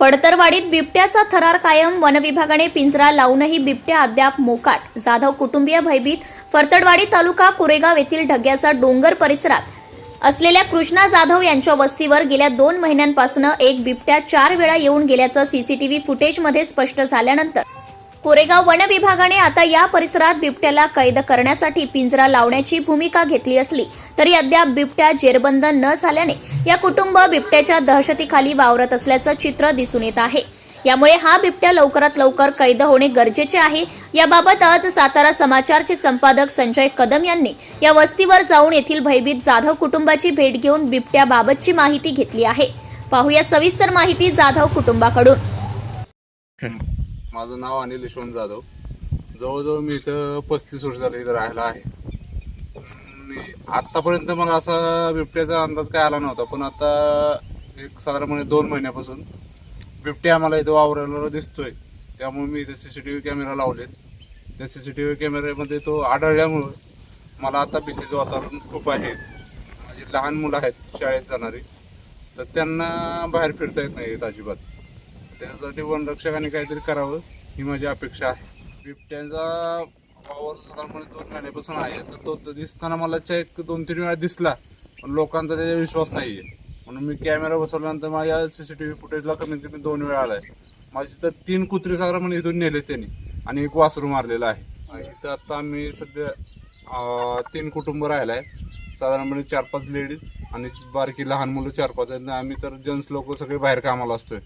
फडतरवाडीत बिबट्याचा थरार कायम वनविभागाने पिंजरा लावूनही बिबट्या अद्याप मोकाट. जाधव कुटुंबीय भयभीत फडतडवाडी तालुका कोरेगाव येथील ढग्याचा डोंगर परिसरात असलेल्या कृष्णा जाधव यांच्या वस्तीवर गेल्या दोन महिन्यांपासून एक बिबट्या चार वेळा येऊन गेल्याचं सीसीटीव्ही फुटेजमध्ये स्पष्ट झाल्यानंतर कोरेगाव वन विभागाने आता या परिसरात बिबट्याला कैद करण्यासाठी पिंजरा लावण्याची भूमिका घेतली असली तरी अद्याप बिबट्या जेरबंद न झाल्याने या कुटुंब बिबट्याच्या दहशतीखाली वावरत असल्याचं चित्र दिसून येत आहे. यामुळे हा बिबट्या लवकरात लवकर कैद होणे गरजेचे आहे. याबाबत आज सातारा समाचारचे संपादक संजय कदम यांनी या वस्तीवर जाऊन येथील भयभीत जाधव कुटुंबाची भेट घेऊन बिबट्याबाबतची माहिती घेतली आहे. पाहूया सविस्तर माहिती जाधव कुटुंबाकडून. माझं नाव अनिल यशवंत जाधव. जवळजवळ मी इथं पस्तीस वर्ष झालं इथं राहायला आहे. मी आत्तापर्यंत मला असा बिबट्याचा अंदाज काय आला नव्हता पण आता एक साधारणपणे दोन महिन्यापासून बिबट्या आम्हाला इथं वावरायला दिसतोय. त्यामुळे मी इथे C C T V camera लावलेत. त्या सी सी टी व्ही कॅमेऱ्यामध्ये तो आढळल्यामुळं मला आता भीतीचं वातावरण खूप आहे. माझी लहान मुलं आहेत शाळेत जाणारी. तर त्यांना बाहेर फिरता येत नाही अजिबात. त्यासाठी वनरक्षकाने काहीतरी करावं ही माझी अपेक्षा आहे. बिबट्याचा वावर साधारणपणे दोन महिन्यापासून आहे. तर तो दिसताना मला चेक दोन तीन वेळा दिसला पण लोकांचा त्याचा विश्वास नाही आहे म्हणून मी कॅमेरा बसवल्यानंतर माझ्या सी सी टी व्ही फुटेजला कमीत कमी दोन वेळा आला आहे माझी तर तीन कुत्री साधारणपणे इथून नेले त्यांनी आणि एक वासरू मारलेला आहे. आणि इथं आत्ता आम्ही सध्या तीन कुटुंब राहिलं आहे साधारणपणे चार पाच लेडीज आणि बारकी लहान मुलं चार पाच आहेत. आणि आम्ही तर जेंट्स लोक सगळे बाहेर कामाला असतोय.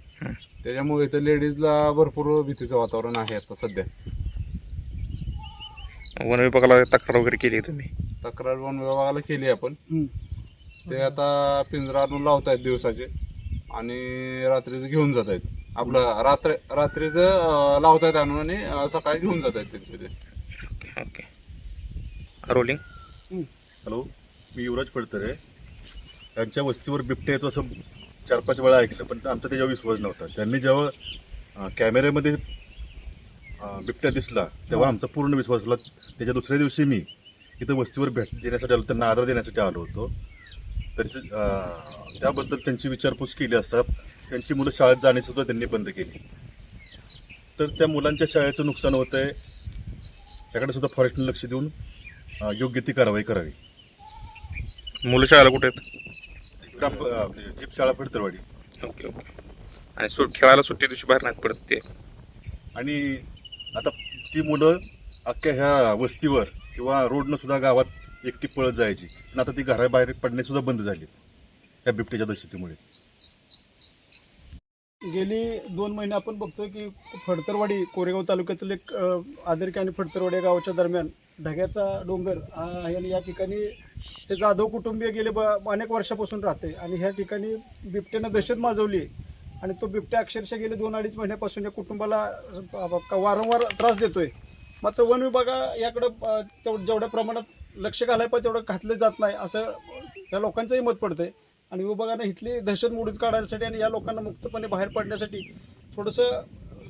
त्याच्यामुळे इथं लेडीजला भरपूर भीतीचं वातावरण आहे आता सध्या. वन विभागाला तक्रार वगैरे केली तुम्ही? तक्रार वन विभागाला केली आपण. ते आता पिंजरा आणून लावतायत दिवसाचे आणि रात्रीचं घेऊन जात आहेत आपलं रात्र रात्रीचं लावतायत आणून आणि सकाळी घेऊन जात आहेत त्यांचे ते. Okay rolling? हॅलो मी युवराज फडतरे. यांच्या वस्तीवर बिबट्या येतो असं चार पाच वेळा ऐकलं पण आमचा त्याच्यावर विश्वास नव्हता. त्यांनी जेव्हा कॅमेऱ्यामध्ये बिबट्या दिसला तेव्हा आमचा पूर्ण विश्वास झाला त्याच्या दुसऱ्या दिवशी मी इथं वस्तीवर भेट देण्यासाठी आलो त्यांना आदर देण्यासाठी आलो होतो. तरी त्याबद्दल त्यांची विचारपूस केली असता त्यांची मुलं शाळेत जाणे सुद्धा त्यांनी बंद केली. तर त्या मुलांच्या शाळेचं नुकसान होतं आहे. त्याकडे सुद्धा फॉरेस्टने लक्ष देऊन योग्य ती कारवाई करावी. मुलं शाळेला कुठे आहेत? ग्राम आपली जीप शाळा फडतरवाडी ओके ओके. आणि सु खेळायला सुट्टी दिवशी बाहेर नाहीत पडत. ते आणि आता ती मुलं अख्ख्या ह्या वस्तीवर किंवा रोडनं सुद्धा गावात एकटी पळत जायची. पण आता ती घराबाहेर पडणे सुद्धा बंद झाली या बिबट्याच्या दहशतीमुळे. गेली दोन महिने आपण बघतोय की फडतरवाडी कोरेगाव तालुक्यातील एक आदरकी आणि फडतरवाडी गावाच्या दरम्यान ढग्याचा डोंगर हा आणि या ठिकाणी हे जाधव कुटुंबीय गेले ब अनेक वर्षापासून राहते. आणि ह्या ठिकाणी बिबट्यानं दहशत माजवली आणि तो बिबट्या अक्षरशः गेले दोन अडीच महिन्यापासून या कुटुंबाला वारंवार त्रास देतोय. मात्र वन विभागा याकडं तेव- जेवढ्या प्रमाणात लक्ष घालाय पण तेवढं घातलं जात नाही असं या लोकांचंही मत पडतंय. आणि विभागानं इथली दहशत मोडीत काढण्यासाठी आणि या लोकांना मुक्तपणे बाहेर पडण्यासाठी थोडंसं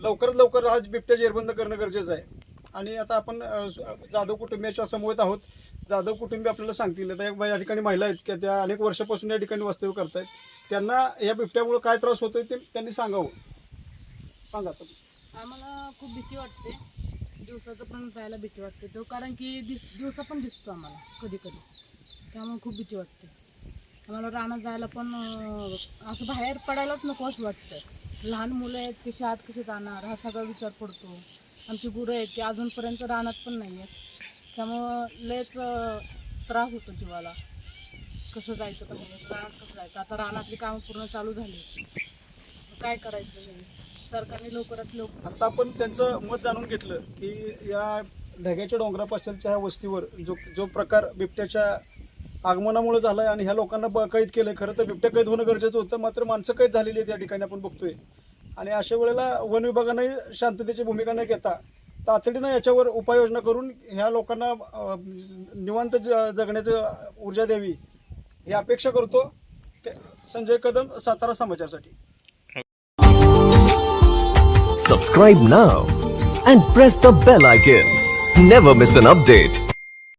लवकरात लवकर आज बिबट्या जेरबंद करणं गरजेचं आहे. आणि आता आपण जाधव कुटुंबियाच्या समवेत आहोत. जाधव कुटुंबी आपल्याला सांगतील आता एक या ठिकाणी महिला आहेत की त्या अनेक वर्षापासून या ठिकाणी वास्तव्य करतायत. त्यांना या बिबट्यामुळे काय त्रास होतोय ते त्यांनी सांगावं. सांगा आता. आम्हाला खूप भीती वाटते. दिवसाचं पण जायला भीती वाटते. तो कारण की दिस दिवसा पण दिसतो आम्हाला कधी कधी त्यामुळे खूप भीती वाटते. आम्हाला रानात जायला पण असं बाहेर पडायलाच नको असं वाटतं लहान मुलं आहेत कशी आत कसे जाणार हा सगळा विचार पडतो. आमची गुरं आहेत ती अजूनपर्यंत रानात पण नाही आहेत. त्यामुळं लयच त्रास होतो जीवाला. कसं जायचं कसं रानात कसं जायचं? आता रानातली कामं पूर्ण चालू झाली. काय करायचं सरकारने लवकरात लवकर आता आपण त्यांचं मत जाणून घेतलं की या ढग्याच्या डोंगरापासूनच्या ह्या वस्तीवर जो जो प्रकार बिबट्याच्या आगमनामुळे झाला आणि ह्या लोकांना कैद केलंय खरं तर बिबट्या कैद होणं गरजेचं होतं. मात्र माणसं कैद झालेली आहेत या ठिकाणी आपण बघतोय. आणि अशा वेळेला वन विभागाने शांततेची भूमिका न घेता तातडीनं याच्यावर उपाययोजना करून ह्या लोकांना निवांत ज- जगण्याचं ऊर्जा द्यावी ही अपेक्षा करतो. संजय कदम सातारा समाजासाठी. Subscribe now and press the bell icon never miss an update